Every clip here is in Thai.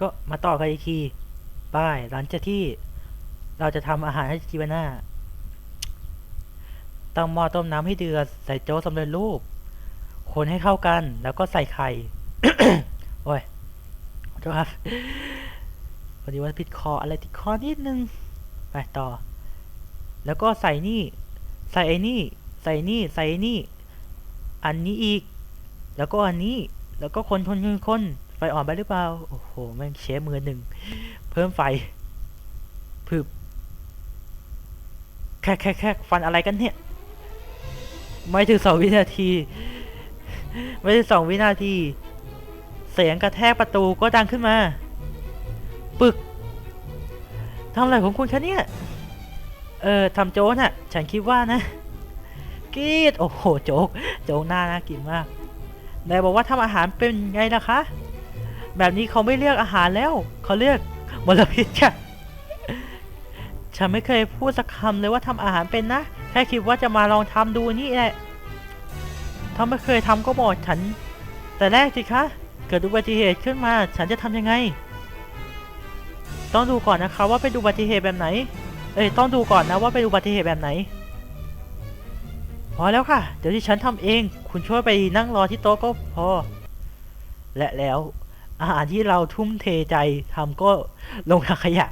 ก็มาต่อกันอีกทีป้ายหลังจากที่เราจะทำอาหารให้จิวาน่าตั้งหม้อต้มน้ำให้เดือดใส่โจ๊กสำเร็จรูป คนให้เข้ากัน แล้วก็ใส่ไข่ โอ้ยขอโทษครับพอดีว่าผิดคออะไรติดคอนิดนึง ไปต่อ แล้วก็ใส่นี่ ใส่ไอ้นี่ ใส่นี่ ใส่ไอ้นี่ อันนี้อีก แล้วก็อันนี้ แล้วก็คนคนคนคน ไฟอ่อนไปหรือเปล่า โอ้โห แม่งเชฟมือหนึ่ง เพิ่มไฟพึบแค่แค่แค่ฟันอะไรกันเนี่ย ไม่ถึงสองวินาที ไม่ถึงสองวินาที เสียงกระแทกประตูก็ดังขึ้นมา ปึกทำอะไรของคุณคะเนี่ย เออทำโจ๊กน่ะ ฉันคิดว่านะกรีดโอ้โห โจ๊ก โจ๊กหน้าน่ากินมากนายบอกว่าทำอาหารเป็นไงล่ะคะ แบบนี้เขาไม่เรียกอาหารแล้ว เขาเรียกมลพิษค่ะฉันไม่เคยพูดสักคำเลยว่าทำอาหารเป็นนะ แค่คิดว่าจะมาลองทำดูนี่แหละถ้าไม่เคยทำก็บอกฉัน แต่แรกสิคะ เกิดอุบัติเหตุขึ้นมา ฉันจะทำยังไง ต้องดูก่อนนะคะว่าเป็นอุบัติเหตุแบบไหน เอ้ยต้องดูก่อนนะว่าเป็นอุบัติเหตุแบบไหน พอแล้วค่ะ เดี๋ยวที่ฉันทำเอง คุณช่วยไปนั่งรอที่โต๊ะก็พอ และแล้ว อาหารที่เราทุ่มเทใจทำก็ลงถังขยะ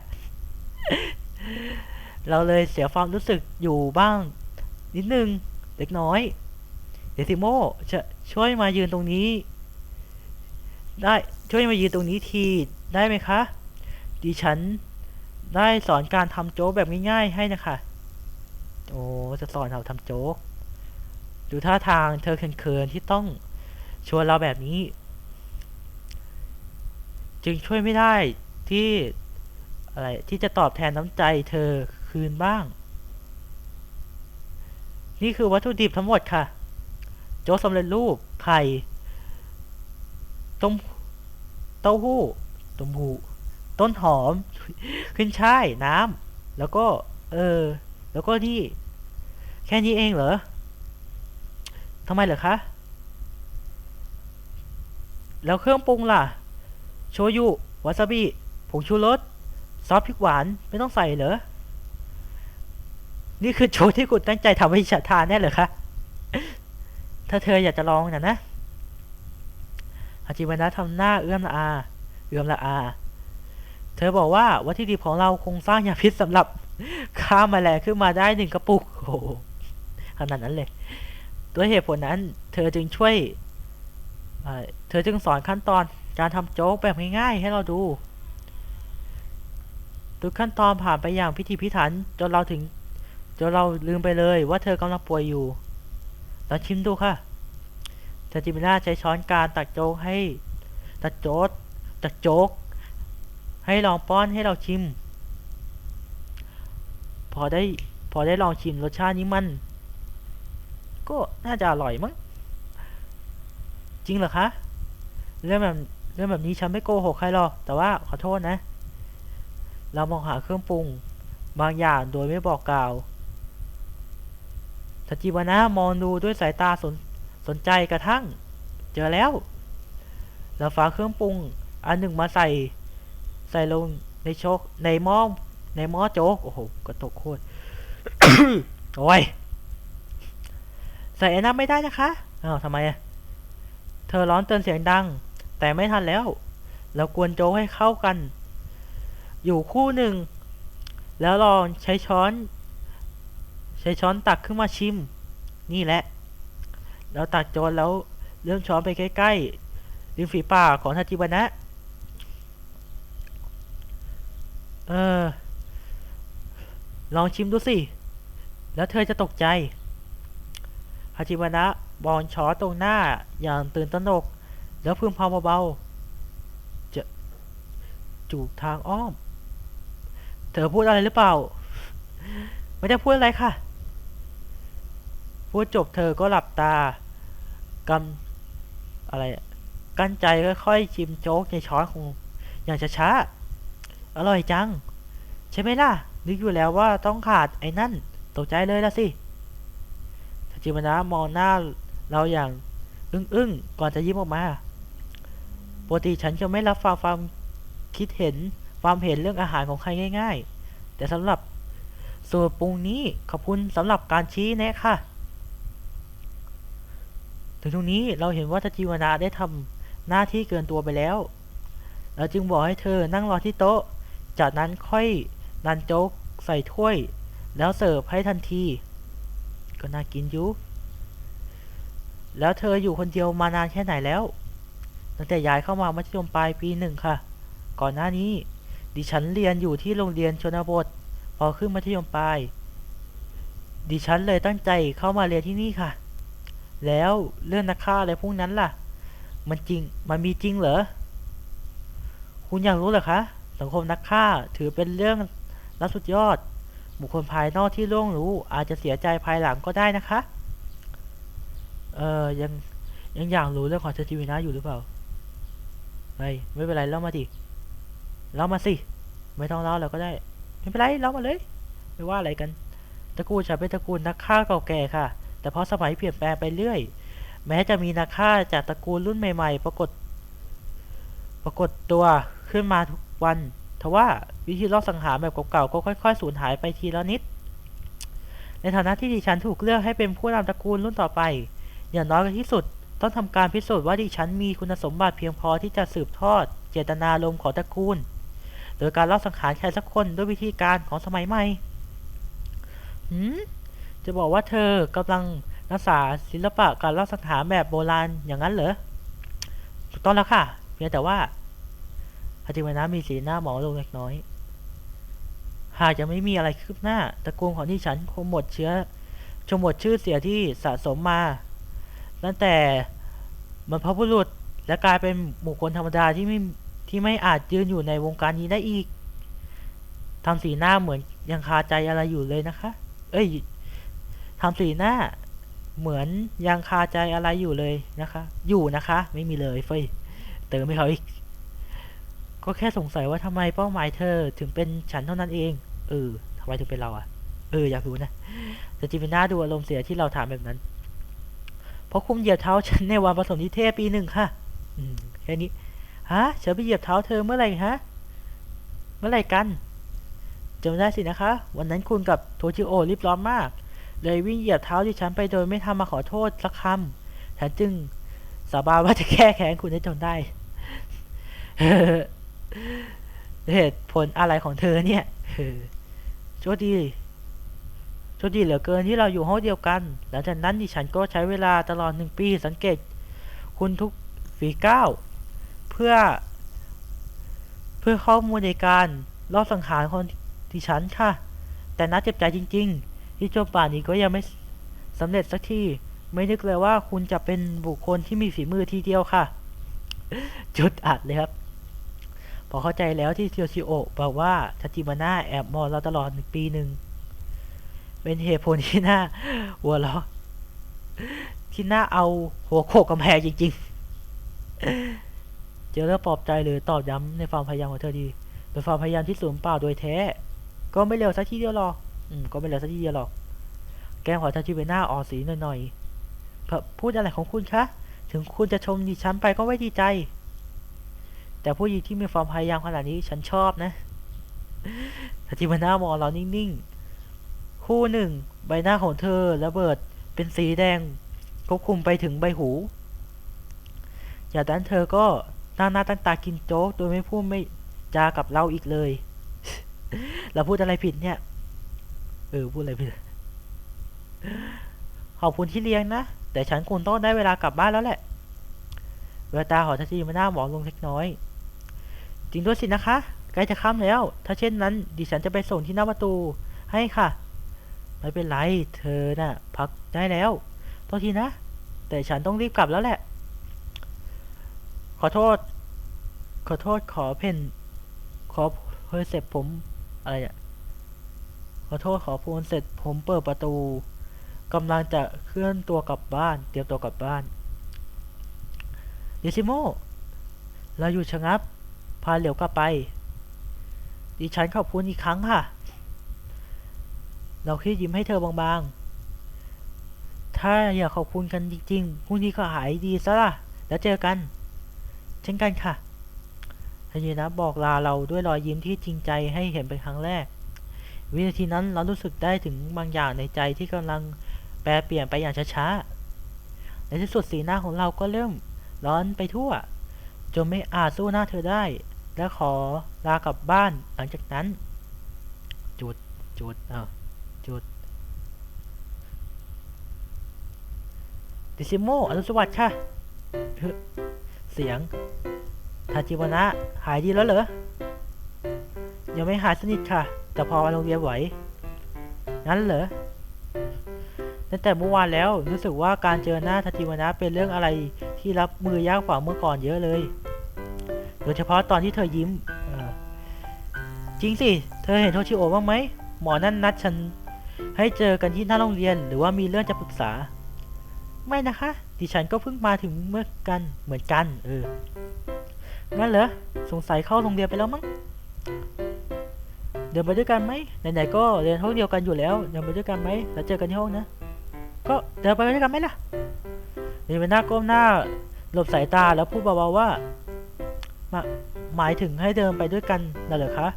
เราเลยเสียความรู้สึกอยู่บ้าง นิดนึงเล็กน้อย เดซิโมจะช่วยมายืนตรงนี้ ได้ช่วยมายืนตรงนี้ทีได้ไหมคะ ดิฉันได้สอนการทำโจ๊กแบบง่ายๆให้นะคะ โอ้จะสอนเราทำโจ๊ก ดูท่าทางเธอเขินๆที่ต้องชวนเราแบบนี้ จึงช่วยไม่ได้ที่อะไรที่จะตอบแทนน้ำใจเธอคืนบ้าง นี่คือวัตถุดิบทั้งหมดค่ะ โจ๊กสำเร็จรูปไข่ต้มเต้าหู้ต้มหูต้นหอม ขึ้นช่ายน้ำแล้วก็ เออ แล้วก็นี่ แค่นี้เองเหรอทำไมเหรอคะ แล้วเครื่องปรุงล่ะ โชยุวาซาบิผงชูรสซอสพริกหวานไม่ต้องใส่เหรอ นี่คือโชว์ที่คุณตั้งใจทำให้ฉันทานแน่เหรอคะถ้าเธออยากจะลองนะนะฮาจิวานะทำหน้าเอื้อมละอา เอื้อมละอา เธอบอกว่าวัตถุดิบของเราคงสร้างยาพิษสำหรับฆ่ามาแมลงขึ้นมาได้หนึ่งกระปุกโอ้ขนาดนั้นเลยด้วยเหตุผลนั้น เธอจึงช่วยเธอจึงสอนขั้นตอน การทำโจ๊กแบบง่ายๆ ให้เราดู ทุกขั้นตอนผ่านไปอย่างพิธีพิถันจนเราถึงจนเราลืมไปเลยว่าเธอกำลังป่วยอยู่ลองชิมดูค่ะเธอจิมิน่าใช้ช้อนการตักโจ๊กให้ตักโจ๊กตักโจ๊ก ให้ลองป้อนให้เราชิม พอได้พอได้ลองชิมรสชาตินี้มัน ก็น่าจะอร่อยมั้งจริงเหรอคะเรื่องแบบ เรื่องแบบนี้ฉันไม่โกหกใครหรอก แต่ว่าขอโทษนะ เรามองหาเครื่องปรุง บางอย่างโดยไม่บอกกล่าวทจิวานะมองดูด้วยสายตาสนสนใจกระทั่ง เจอแล้ว เราฝากเครื่องปรุง อันหนึ่งมาใส่ ใส่ลงในโชกในหม้อในหม้อโจ๊กโอ้โหกระตกโคตรโอ้ยใส่ไอ้น้ำไม่ได้นะคะอ้าวทำไมอะเธอร้อนเตือนเสียงดัง แต่ไม่ทันแล้ว เรากวนโจ๊กให้เข้ากัน อยู่คู่หนึ่ง แล้วลองใช้ช้อน ใช้ช้อนตักขึ้นมาชิม นี่แหละแล้วตักโจนแล้วเลื่อมช้อนไปใกล้ๆริมฝีปากของทาจิบานะ เออ ลองชิมดูสิ แล้วเธอจะตกใจฮาจิวานะบอนช้อนตรงหน้าอย่างตื่นตระหนก แล้วพึมพำเบาๆจะจูบทางอ้อม เธอพูดอะไรหรือเปล่า ไม่ได้พูดอะไรค่ะ พูดจบเธอก็หลับตากำอะไร กั้นใจค่อยๆชิมโจ๊กในช้อนของอย่างช้าๆ อร่อยจัง ใช่ไหมล่ะ นึกอยู่แล้วว่าต้องขาดไอ้นั่น ตกใจเลยละสิทัจิมนะมองหน้าเราอย่างอึ้งๆ ก่อนจะยิ้มออกมา ปกติฉันจะไม่รับฟังความคิดเห็นความเห็นเรื่องอาหารของใครง่าย ๆ แต่สำหรับสูตรปรุงนี้ขอบคุณสำหรับการชี้แนะค่ะถึงตรงนี้เราเห็นว่าทจิวนะได้ทำหน้าที่เกินตัวไปแล้ว เราจึงบอกให้เธอนั่งรอที่โต๊ะ จากนั้นค่อยนันโจ๊กใส่ถ้วย แล้วเสิร์ฟให้ทันที ก็น่ากินอยู่ แล้วเธออยู่คนเดียวมานานแค่ไหนแล้ว ตั้งแต่ย้ายเข้ามามัธยมปลายปีหนึ่งค่ะ ก่อนหน้านี้ ดิฉันเรียนอยู่ที่โรงเรียนชนบท พอขึ้นมัธยมปลาย ดิฉันเลยตั้งใจเข้ามาเรียนที่นี่ค่ะ แล้วเรื่องนักฆ่าอะไรพวกนั้นล่ะ มันจริง มันมีจริงเหรอ คุณอยากรู้เหรอคะ สังคมนักฆ่าถือเป็นเรื่องลัสุดยอด บุคคลภายนอกที่ล่วงรู้ อาจจะเสียใจภายหลังก็ได้นะคะ เออยังยังอยากรู้เรื่องของเซจิวินะอยู่หรือเปล่า ไม่ไม่เป็นไรเล่ามาดิเล่ามาสิ ไม่ต้องเล่าแล้วก็ได้ ไม่เป็นไรเล่ามาเลย ไม่ว่าอะไรกัน ตระกูลฉันเป็นตระกูลนักฆ่าเก่าแก่ค่ะ แต่พราะสมัยเปลี่ยนแปลงไปเรื่อย แม้จะมีนักฆ่าจากตระกูลรุ่นใหม่ ๆ ปรากฏ ปรากฏตัวขึ้นมาทุกวันทว่าวิธีลอบสังหารแบบเก่าๆก็ค่อยๆสูญหายไปทีละนิด ในฐานะที่ดิฉันถูกเลือกให้เป็นผู้นำตระกูลรุ่นต่อไป อย่างน้อยที่สุด ต้องทำการพิสูจน์ว่าดิฉันมีคุณสมบัติเพียงพอที่จะสืบทอด เจตนารมณ์ของตระกูล โดยการลอบสังหารใครสักคนด้วยวิธีการของสมัยใหม่หืมจะบอกว่าเธอกำลังรักษาศิลปะการลอบสังหารแบบโบราณอย่างนั้นเหรอ ถูกต้องแล้วค่ะ เพียงแต่ว่าฮาจิวนะมีสีหน้าหมองลงเล็กน้อย หากจะไม่มีอะไรคืบหน้าตระกูลของที่ฉันคงหมดเชื้อจงหมดชื่อเสียที่สะสมมา ตั้งแต่บรรพบุรุษและกลายเป็นบุคคลธรรมดาที่ไม่ที่ไม่อาจยืนอยู่ในวงการนี้ได้อีกทำสีหน้าเหมือนยังคาใจอะไรอยู่เลยนะคะ เอ้ยทำสีหน้าเหมือนยังคาใจอะไรอยู่เลยนะคะ อยู่นะคะ ไม่มีเลยเฟยเติมให้เขาอีก ก็แค่สงสัยว่าทำไมเป้าหมายเธอถึงเป็นฉันเท่านั้นเอง เออทำไมถึงเป็นเราอะ เอออยากรู้นะแต่จิมิน่าดูอารมณ์เสียที่เราถามแบบนั้น ราะคุมเหยียบเท้าฉันในวันผสมนิเทศปีหนึ่งค่ะแค่นี้ฮะฉันไปเหยียบเท้าเธอเมื่อไหร่ฮะเมื่อไหร่กันจำได้สินะคะ วันนั้นคุณกับโทจิโอรีบร้อนมาก เลยวิ่งเหยียบเท้าที่ฉันไปโดยไม่ทำมาขอโทษสักคำฉันจึงสาบานว่าจะแก้แค้นคุณให้จนได้เหตุผลอะไรของเธอเนี่ยโชคดี คดีเหลือเกินที่เราอยู่ห้องเดียวกัน หลังจากนั้นดิฉันก็ใช้เวลาตลอดหนึ่งปีสังเกต คุณทุกฝีก้าวเพื่อ เพื่อข้อมูลในการลอบสังหารคนดิฉันค่ะ แต่น่าเจ็บใจจริง ๆ ที่จนป่านนี้ก็ยังไม่สำเร็จสักทีไม่นึกเลยว่าคุณจะเป็นบุคคลที่มีฝีมือทีเดียวค่ะ จุดอัดเลยครับ พอเข้าใจแล้วที่เทียวชิโอบอกว่าทัจิมาน่าแอบมองเราตลอดหนึ่งปีหนึ่ง เป็นเหตุผลที่น่าหัวเราะที่น่าเอาหัวโขกกำแพงจริงๆ เจอแล้วปลอบใจหรือตอบย้ำในความพยายามของเธอดีเป็นความพยายามที่สูญเปล่าโดยแท้ ก็ไม่เร็วสักทีเดียวหรอก อืม ก็ไม่เร็วสักทีเดียวหรอก แกล้งขอทัจิเบน่าอ่อนสีหน่อยๆพูดอะไรของคุณคะ ถึงคุณจะชมดิฉันไปก็ไม่ดีใจ แต่ผู้หญิงที่มีความพยายามขนาดนี้ฉันชอบนะทัจิเบน่ามองเรานิ่งๆ คู่หนึ่งใบหน้าของเธอระเบิดเป็นสีแดงควบคุมไปถึงใบหู จากนั้นเธอก็ตั้งหน้าตั้งตากินโจ๊กโดยไม่พูดไม่จากับเราอีกเลย เราพูดอะไรผิดเนี่ย เออพูดอะไรผิด ขอบคุณที่เลี้ยงนะ แต่ฉันคงต้องได้เวลากลับบ้านแล้วแหละเวลาตาขอทัชจีมันหน้าหมองลงเล็กน้อย จริงด้วยสินะคะ ใกล้จะค่ำแล้ว ถ้าเช่นนั้นดิฉันจะไปส่งที่หน้าประตูให้ค่ะ ไม่เป็นไร เธอน่ะ พักได้แล้วโทษทีนะ แต่ฉันต้องรีบกลับแล้วแหละ ขอโทษ ขอโทษขอเพนขอเฮ้ยเสร็จผม อะไรอะขอโทษขอพูนเสร็จผมเปิดประตูกำลังจะเคลื่อนตัวกลับบ้าน เตรียมตัวกลับบ้านเดซิโมเราอยู่ชะงับ พาเหลียวกลับไป ดิฉันขอบคุณอีกครั้งค่ะ เราแค่ยิ้มให้เธอบางๆ ถ้าอยากขอบคุณกันจริงๆ พรุ่งนี้ก็หายดีซะละแล้วเจอกัน เช่นกันค่ะทาจินะบอกลาเราด้วยรอยยิ้มที่จริงใจให้เห็นเป็นครั้งแรก วินาทีนั้นเรารู้สึกได้ถึงบางอย่างในใจที่กำลังแปรเปลี่ยนไปอย่างช้าๆ ในที่สุดสีหน้าของเราก็เริ่มร้อนไปทั่ว จนไม่อาจสู้หน้าเธอได้ และขอลากลับบ้านหลังจากนั้น จุดจุดเอ้าว จุดดิซิโมอรุณสวัสดิ์ค่ะ เสียง ทาจิวนะ หายดีแล้วเหรอ ยังไม่หายสนิทค่ะ แต่พอมาโรงเรียนไหวงั้นเหรอ ตั้งแต่เมื่อวานแล้วรู้สึกว่าการเจอหน้าทาจิวนะเป็นเรื่องอะไรที่รับมือยากกว่าเมื่อก่อนเยอะเลย โดยเฉพาะตอนที่เธอยิ้ม จริงสิ เธอเห็นโทชิโอบ้างไหม หมอนั่นนัดฉัน ให้เจอกันที่หน้าโรงเรียนหรือว่ามีเรื่องจะปรึกษา ไม่นะคะ ดิฉันก็เพิ่งมาถึงเมื่อกันเหมือนกัน เอองั้นเหรอสงสัยเข้าโรงเรียนไปแล้วมั้งเดินไปด้วยกันไหมไหนๆก็เรียนห้องเดียวกันอยู่แล้วเดินไปด้วยกันไหมแล้วเจอกันที่ห้องนะ ก็เดินไปด้วยกันไหมล่ะนี่เป็นหน้าก้มหน้าหลบสายตาแล้วพูดเบาๆว่ามาหมายถึงให้เดินไปด้วยกันน่ะเหรอคะ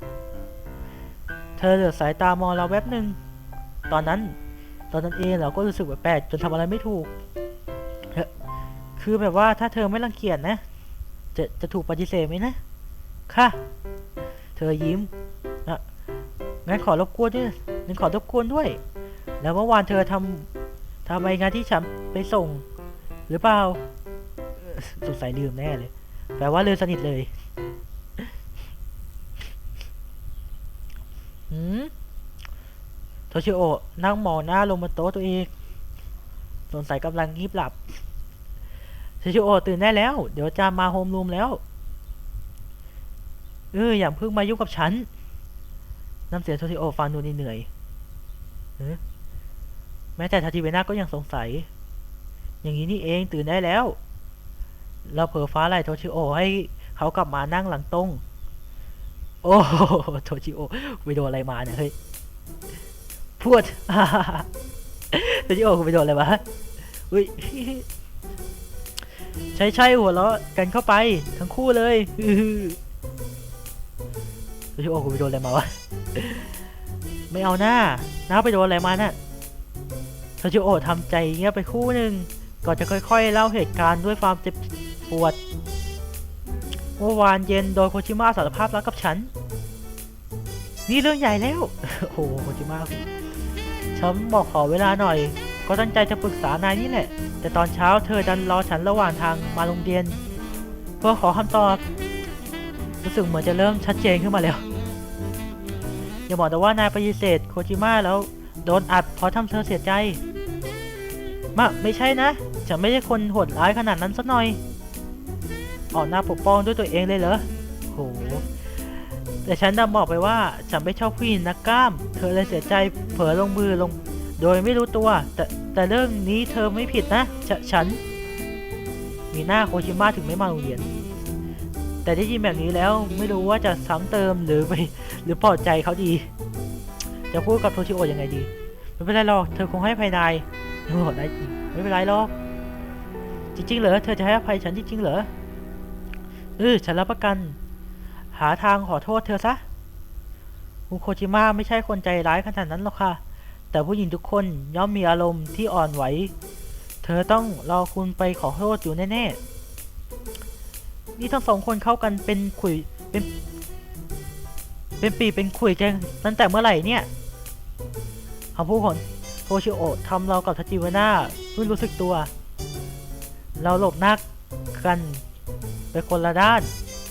เธอเหลือสายตามองเราแวบหนึ่ง ตอนนั้น ตอนนั้นเองเราก็รู้สึกแบบแปลกจนทำอะไรไม่ถูกเฮ้อคือแบบว่าถ้าเธอไม่รังเกียจนะ จะจะถูกปฏิเสธไหมนะ ค่ะ เธอยิ้มนะงั้นขอรบกวนด้วยงั้นขอรบกวนด้วย แล้วเมื่อวานเธอทำทำไมงานที่ฉันไปส่ง หรือเปล่าสงสัยลืมแน่เลย แปลว่าลืมสนิทเลย หืม ชิโอนั่งมองหน้าลงบนโต๊ะตัวเองสงสัยกำลังงีบหลับโทชิโอตื่นได้แล้ว เดี๋ยวจะมาโฮมรูมแล้วเอออย่าเพิ่งมายุ่งกับฉันน้ำเสียงโทชิโอฟังดูเหนื่อยอแม้แต่ทาจิเวน่าก็ยังสงสัย อย่างนี้นี่เองตื่นได้แล้ว เราเผลอฟ้าไหลโทชิโอให้เขากลับมานั่งหลังตรง โอ้โหโทชิโอไปโดนอะไรมาเนี่ยเฮ้ย พูดโทชิโอะไปโดนอะไรมาอุ้ยใช่ใช่หัวเราะกันเข้าไปทั้งคู่เลยอื้อหือโอะกูไปโดนอะไรมาวะไม่เอาหน้าน้าไปโดนอะไรมาน่ะโทชิโอทำใจเงียบไปคู่หนึ่งก่อนจะค่อย ๆ เล่าเหตุการณ์ด้วยความเจ็บปวดเมื่อวานเย็นโดยโคชิมะสารภาพรักกับฉัน นี่เรื่องใหญ่แล้ว โอ้โหโคชิมะ ฉันบอกขอเวลาหน่อย ก็ตั้งใจจะปรึกษานายนี่แหละ แต่ตอนเช้าเธอดันรอฉันระหว่างทางมาโรงเรียน เพื่อขอคำตอบ รู้สึกเหมือนจะเริ่มชัดเจนขึ้นมาแล้ว อย่าบอกแต่ว่านายปฏิเสธโคจิมะแล้วโดนอัดเพราะทำเธอเสียใจมะไม่ใช่นะ ฉันไม่ใช่คนโหดร้ายขนาดนั้นสักหน่อยออกหน้าปกป้องด้วยตัวเองเลยเหรอโห แต่ฉันดันบอกไปว่าฉันไม่ชอบผู้หญิงนักกล้าม เธอเลยเสียใจเผลอลงมือลง โดยไม่รู้ตัว แต่แต่เรื่องนี้เธอไม่ผิดนะฉฉัน มีหน้าโคชิมะถึงไม่มาโรงเรียน แต่ได้ยินแบบนี้แล้วไม่รู้ว่าจะซ้ำเติมหรือไปหรือปลอบใจเขาดี จะพูดกับโทชิโอยังไงดี ไม่เป็นไรหรอก เธอคงให้ภัยนายโอ้ได้จริงไม่เป็นไรหรอกจริงๆเหรอเธอจะให้อภัยฉันจริงๆเหรอเออฉันรับประกัน หาทางขอโทษเธอซะคุโคจิมะไม่ใช่คนใจร้ายขนาดนั้นหรอกค่ะ แต่ผู้หญิงทุกคนย่อมมีอารมณ์ที่อ่อนไหว เธอต้องรอคุณไปขอโทษอยู่แน่ๆ นี่ทั้งสองคนเข้ากันเป็นขุยเป็น เป็นปีเป็นขุยกันตั้งแต่เมื่อไหร่เนี่ยคำพูดของโทชิโอทำเรากับทัจิวาน่าไม่รู้สึกตัว เราหลบหน้ากันไปคนละด้าน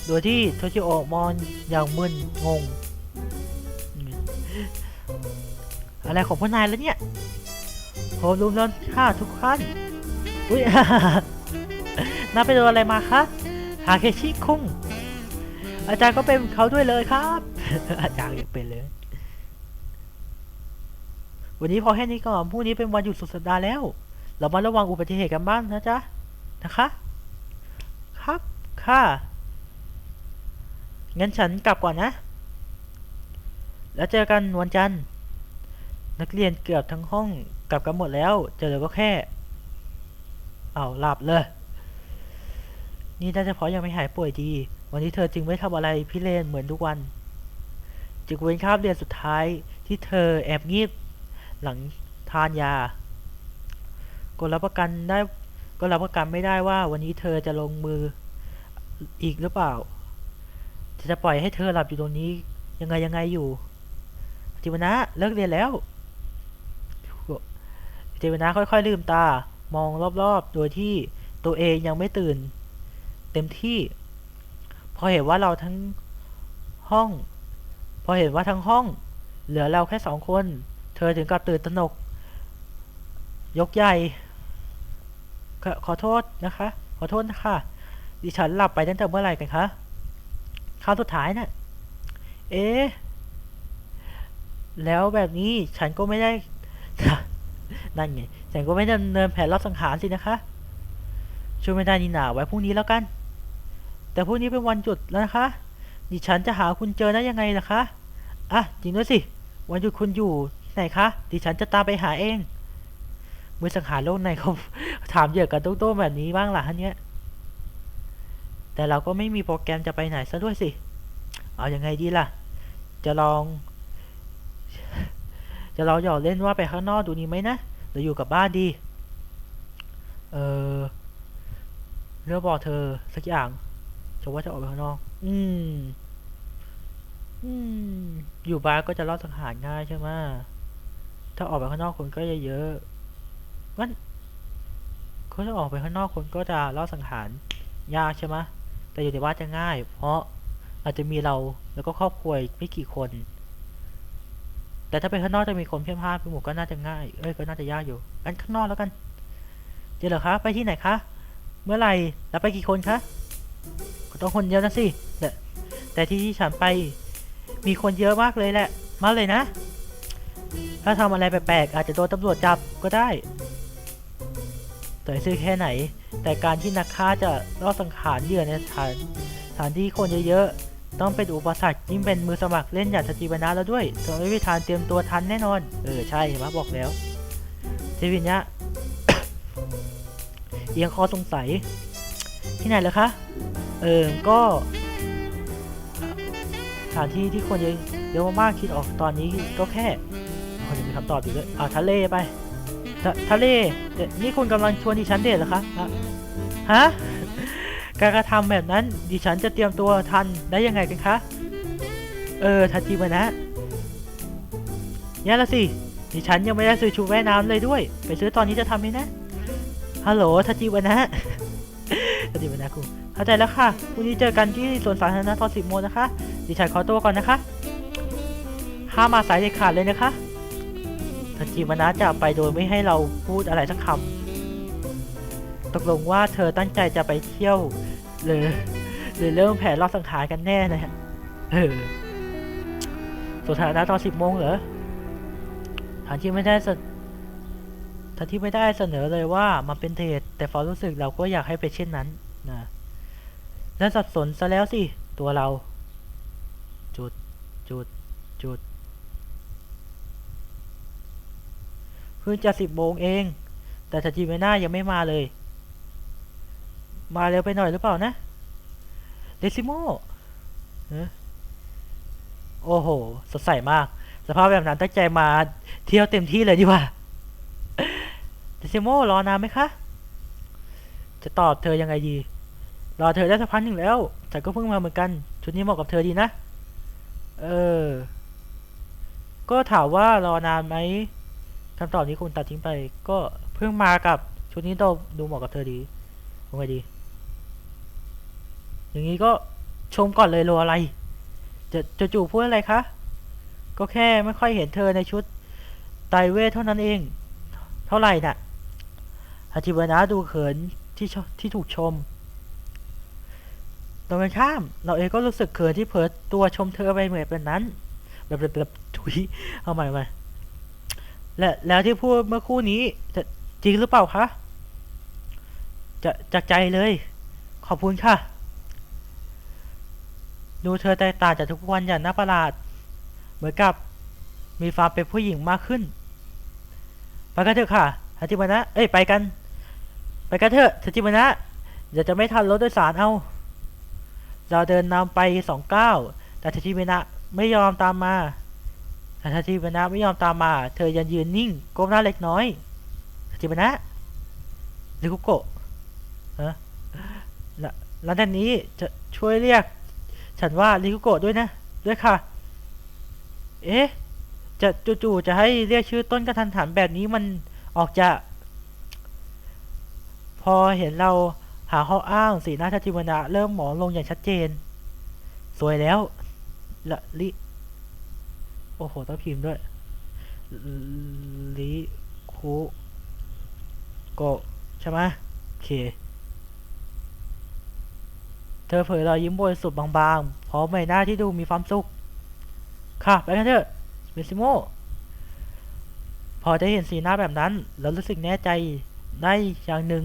โดยที่โทชิโอะมองอย่างมึนงง อะไรของพวกนายแล้วเนี่ยโหรุมแล้วค่ะทุกท่านอุ้ยน้าไปโดนอะไรมาคะฮาเคชิคุงอาจารย์ก็เป็นเขาด้วยเลยครับ อาจารย์ยังเป็นเลย วันนี้พอแค่นี้ก่อนพรุ่งนี้เป็นวันหยุดสุดสัปดาห์แล้ว เรามาระวังอุบัติเหตุกันบ้างนะจ๊ะ นะคะ ครับ ค่ะ งั้นฉันกลับก่อนนะ แล้วเจอกันวันจันทร์ นักเรียนเกือบทั้งห้องกลับกันหมดแล้ว เจอเหลือก็แค่ เอาหลับเลย นี่น่าจะพาะยังไม่หายป่วยดี วันนี้เธอจึงไม่ทำอะไรพิเรนเหมือนทุกวันจึงเว้นคาบเรียนสุดท้ายที่เธอแอบงีบหลังทานยา ก็รับประกันได้ก็รับประกันไม่ได้ว่าวันนี้เธอจะลงมืออีกหรือเปล่า จะจะปล่อยให้เธอหลับอยู่ตรงนี้ ยังไงยังไงอยู่จิวนะเลิกเรียนแล้วจิวนะค่อยๆลืมตา มองรอบๆ โดยที่ตัวเองยังไม่ตื่น เต็มที่ พอเห็นว่าเราทั้งห้อง พอเห็นว่าทั้งห้อง เหลือเราแค่สองคน เธอถึงกับตื่นตระหนก ยกใหญ่ขอขอโทษนะคะ ขอโทษนะคะดิฉันหลับไปตั้งแต่เมื่อไหร่กันคะ คราวสุดท้ายน่ะ เอ๊ะแล้วแบบนี้ฉันก็ไม่ได้ นั่นไง ฉันก็ไม่ได้ดำเนินแผนรอบสังหารสินะคะ ช่วยไม่ได้นี่หนาไว้พรุ่งนี้แล้วกัน แต่พรุ่งนี้เป็นวันหยุดแล้วนะคะ ดิฉันจะหาคุณเจอได้ยังไงล่ะคะ อะจริงด้วยสิ วันหยุดคุณอยู่ที่ไหนคะ ดิฉันจะตามไปหาเอง มือสังหารโลกในเขาถามเยื่อกันโต้ๆแบบนี้บ้างล่ะฮะเนี้ย แต่เราก็ไม่มีโปรแกรมจะไปไหนซะด้วยสิ เอาอยัางไงดีล่ะ จะลอง จะลองหยอกเล่นว่าไปข้างนอกดูนี้ไหมนะ หรืออยู่กับบ้านดี เออเรื่องบอกเธอสักอย่างจะว่าจะออกไปข้างนอก อืม อืม อยู่บ้านก็จะรอดสังหารง่ายใช่ไหมถ้าออกไปข้างนอกคนก็จะเยอะมันเขาจะออกไปข้างนอกคนก็จะรอดสังหารยากใช่ไหม แต่อยู่ในบ้านจะง่าย เพราะอาจจะมีเราแล้วก็ครอบครัวไม่กี่คน แต่ถ้าไปข้างนอกจะมีคนเพียงพลาดไปหมู่ก็น่าจะง่าย เอ้ยก็น่าจะยากอยู่กันข้างนอกแล้วกันเจอเหรอคะไปที่ไหนคะ เมื่อไหร่แล้วไปกี่คนคะก็ต้องคนเยอะนะสิแต่แต่ที่ที่ฉันไปมีคนเยอะมากเลยแหละ มาเลยนะ ถ้าทำอะไรแปลกๆอาจจะโดนตำรวจจับก็ได้ ต่อยซื้อแค่ไหน แต่การที่นักฆ่าจะรอสังหารเหยื่อในสถานสถานที่คนเยอะๆ ต้องเป็นอุปสรรคยิ่งเป็นมือสมัครเล่นอย่างสจีวนาแล้วด้วยเธอไม่มีทางเตรียมตัวทันแน่นอน เออ ใช่เห็นไหมบอกแล้วเจวินเนี้ยเอียงคอสงสัย ที่ไหนเหรอคะ เออ ก็สถานที่ที่คนเยอะเยอะมากๆคิดออกตอนนี้ก็แค่เขาจะมีคำตอบอยู่ด้วยอ่าทะเลไป ทะทะเลเดี๋ยวนี่คุณกำลังชวนดิฉันเดทเหรอคะฮะการกระทำแบบนั้นดิฉันจะเตรียมตัวทันได้ยังไงกันคะ เออทันทีมานะนี่ละสิดิฉันยังไม่ได้ซื้อชุดว่ายน้ำเลยด้วย ไปซื้อตอนนี้จะทำไหมนะฮัลโหลทัจิวนะทัจิวนะครูเข้าใจแล้วค่ะพรุ่งนี้เจอกันที่สวนสาธารณะตอนสิบโมงนะคะ ดิฉันขอตัวก่อนนะคะห้ามมาสายเด็ดขาดเลยนะคะ ทัจิวะนะจะไปโดยไม่ให้เราพูดอะไรสักคำตกลงว่าเธอตั้งใจจะไปเที่ยวหรือหรือเริ่มแผนรอบสังหารกันแน่นะฮะเออสวนสาธารณะตอนสิบโมงเหรอทางที่ไม่ได้สทั้งที่ไม่ได้เสนอเลยว่ามันเป็นเทรดแต่ฟอรู้สึกเราก็อยากให้เป็นเช่นนั้นนะนั่นสับสนซะแล้วสิ ตัวเรา จุดจุดจุด พิ่งจะสิบโมงเอง แต่ทัจิเมน่ายังไม่มาเลย มาเร็วไปหน่อยหรือเปล่านะ เดซิโมโอ้โห สดใสมาก สภาพแบบนั้นตั้งใจมาเที่ยวเต็มที่เลยดีกว่า เดซิโมรอนานไหมคะ จะตอบเธอยังไงดี รอเธอได้สักพักหนึ่งแล้ว ฉันก็เพิ่งมาเหมือนกัน ชุดนี้เหมาะกับเธอดีนะ เออ ก็ถามว่ารอนานไหม คำตอบนี้คุณตัดทิ้งไป ก็เพิ่งมากับชุดนี้ดูดูเหมาะกับเธอดีว่าไงดี อย่างนี้ก็ชมก่อนเลยรออะไร จะจะจู่พูดอะไรคะ ก็แค่ไม่ค่อยเห็นเธอในชุดไตเวทเท่านั้นเอง เท่าไหร่น่ะฮาจิบนะดูเขินที่ที่ถูกชมตรงกันข้าม เราเองก็รู้สึกเขินที่เผลอตัวชมเธอไปเหมือนเป็นนั้น แบบแบบแบบถุยเอาใหม่ใหม่ และแล้วที่พูดเมื่อคู่นี้จะจริงหรือเปล่าคะจะจากใจเลย ขอบคุณค่ะ ดูเธอแตกต่างจากทุกวันอย่างน่าประหลาด เหมือนกับมีความเป็นผู้หญิงมากขึ้น ไปกันเถอะค่ะฮัจิมานะ เอ้ยไปกัน ไปกันเถอะฮัจิมานะเดี๋ยวจะไม่ทันรถโดยสารเอา เราเดินนำไปสองก้าวแต่ทาชิมนะไม่ยอมตามมา แต่ทาชิเมนะไม่ยอมตามมา เธอยังยืนนิ่งก้มหน้าเล็กน้อยทาชิเมนะริคุโกะฮะแล้วแล้วด้านนี้จะช่วยเรียก ฉันว่าริคุโกะด้วยนะ ด้วยค่ะ เอ๊ะ จะจู่ๆจะให้เรียกชื่อต้นกระทันหันแบบนี้มันออกจะ พอเห็นเราหาข้ออ้างสีหน้าทัจิวนะเริ่มหมองลงอย่างชัดเจน สวยแล้วละลิ โอ้โห ต้องพิมพ์ด้วยลิคุโกะใช่ไหมโอเค เธอเผยรอยยิ้มบริสุทธิ์บางๆพร้อมใบหน้าที่ดูมีความสุข ค่ะ ไปกันเถอะเมซิโมพอได้เห็นสีหน้าแบบนั้น แล้วรู้สึกแน่ใจได้อย่างหนึ่ง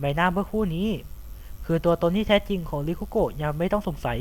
ใบหน้าเมื่อคู่นี้ คือตัวตนที่แท้จริงของริคุโกะยังไม่ต้องสงสัย